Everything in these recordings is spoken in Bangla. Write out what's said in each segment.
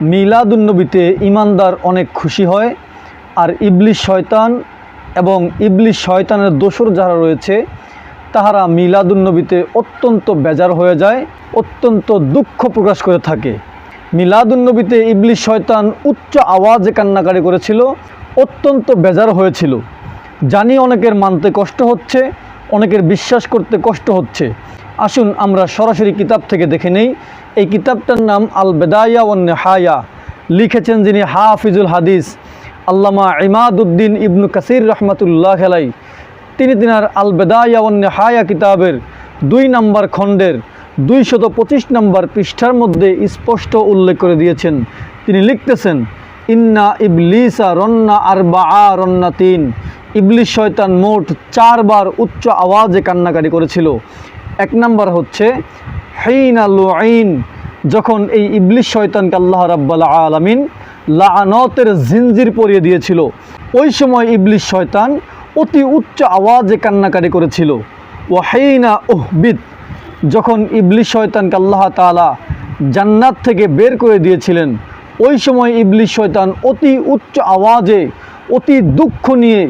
মিলাদুন্নবীতে ইমানদার অনেক খুশি হয়, আর ইবলিশ শয়তান এবং ইবলিশ শয়তানের দোসর যারা রয়েছে, তাহারা মিলাদুন্নবীতে অত্যন্ত বেজার হয়ে যায়, অত্যন্ত দুঃখ প্রকাশ করে থাকে। মিলাদুন্নবীতে ইবলিশ শয়তান উচ্চ আওয়াজে কান্নাকারি করেছিল, অত্যন্ত বেজার হয়েছিল। জানি অনেকের মানতে কষ্ট হচ্ছে, অনেকের বিশ্বাস করতে কষ্ট হচ্ছে। আসুন আমরা সরাসরি কিতাব থেকে দেখে নেই। এই কিতাবটার নাম আল বেদায়া ওয়ান হায়া লিখেছেন যিনি হাফিজুল হাদিস আল্লামা ইমাদুদ্দিন ইবনু কাসির রহমতুল্লাহ খেলাই তিনি তিনার আল বেদায়া ওয়ান হায়া কিতাবের দুই নম্বর খণ্ডের দুইশত পঁচিশ নম্বর পৃষ্ঠার মধ্যে স্পষ্ট উল্লেখ করে দিয়েছেন। তিনি লিখতেছেন, ইন্না ইবলিসা রন্না আরবা আ রন্না তিন ইবলিস শয়তান মোট চারবার উচ্চ আওয়াজে কান্নাকারি করেছিল। এক নাম্বার হচ্ছে হেইন আইন যখন এই ইবলিস শয়তানকে আল্লাহ রাব্বাল আলামিন লাআনতের জিনজির পরিয়ে দিয়েছিল। ওই সময় ইবলিস শয়তান অতি উচ্চ আওয়াজে কান্নাকারি করেছিল। ও হেইনা ওহবিদ যখন ইবলিস শয়তানকে আল্লাহ তাআলা জান্নাত থেকে বের করে দিয়েছিলেন। ওই সময় ইবলিস শয়তান অতি উচ্চ আওয়াজে অতি দুঃখ নিয়ে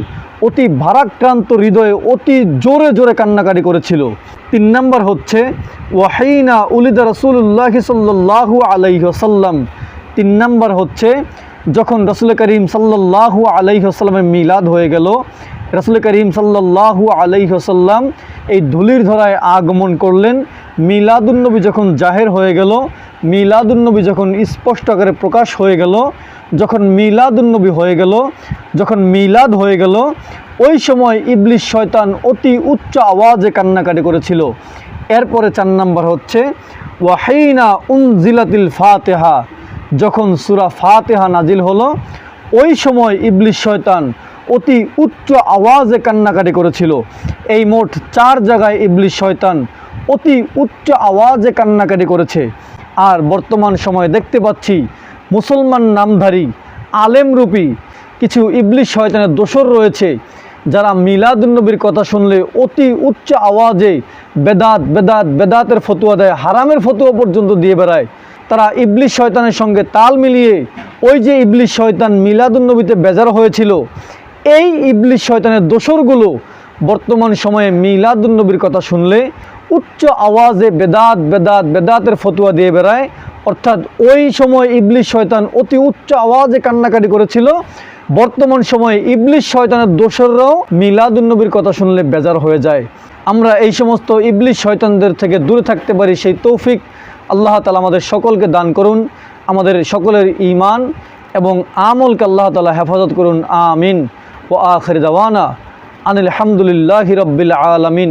অতি ভারাক্রান্ত হৃদয়ে অতি জোরে জোরে কান্নাকারি করেছিল। তিন নম্বর হচ্ছে, ওয়াহিনা উলিদা রসুল্লাহ সাল্লাহু আলাইহসাল্লাম তিন নম্বর হচ্ছে, যখন রসুল করিম সাল্লাহু আলাইহসাল্লামের মিলাদ হয়ে গেল, রসুল করিম সাল্লাহু আলাইহসাল্লাম এই ধুলির ধরায় আগমন করলেন। মিলাদুন্নবী যখন জাহের হয়ে গেল, মিলাদুন্নবী যখন স্পষ্ট আকারে প্রকাশ হয়ে গেল, যখন মিলাদুন্নবী হয়ে গেল, যখন মিলাদ হয়ে গেল, ওই সময় ইবলিশ শয়তান অতি উচ্চ আওয়াজে কান্নাকাটি করেছিল। এরপরে চার নাম্বার হচ্ছে, ওয়াহিনা উনজিলাতিল ফাতেহা। যখন সুরা ফাতেহা নাজিল হলো, ওই সময় ইবলিশ শয়তান অতি উচ্চ আওয়াজে কান্নাকাটি করেছিল। এই মোট চার জায়গায় ইবলিশ শয়তান অতি উচ্চ আওয়াজে কান্নাকাটি করেছে। আর বর্তমান সময়ে দেখতে পাচ্ছি মুসলমান নামধারী আলেমরূপী কিছু ইবলিশ শয়তানের দোসর রয়েছে, যারা মিলাদুন্নবীর কথা শুনলে অতি উচ্চ আওয়াজে বেদাত বেদাত, বেদাতের ফতুয়া দেয়, হারামের ফতুয়া পর্যন্ত দিয়ে বেড়ায়। তারা ইবলিশ শয়তানের সঙ্গে তাল মিলিয়ে ওই যে ইবলিশ শয়তান মিলাদুন্নবীতে বেজার হয়েছিল, এই ইবলিশ শয়তানের দোসরগুলো বর্তমান সময়ে মিলাদুন্নবীর কথা শুনলে উচ্চ আওয়াজে বেদাত বেদাত, বেদাতের ফতুয়া দিয়ে বেড়ায়। অর্থাৎ ওই সময় ইবলিশ শয়তান অতি উচ্চ আওয়াজে কান্নাকাটি করেছিল। বর্তমান সময়ে ইবলিশ শয়তানের দোসররাও মিলাদুন্নবীর কথা শুনলে বেজার হয়ে যায়। আমরা এই সমস্ত ইবলিশ শয়তানদের থেকে দূরে থাকতে পারি, সেই তৌফিক আল্লাহ তালা আমাদের সকলকে দান করুন, আমাদের সকলের ইমান এবং আমলকে আল্লাহ তালা হেফাজত করুন, আমিন। ও আখির দাওয়ানা আনিল হামদুলিল্লাহ রব্বিল আলমিন।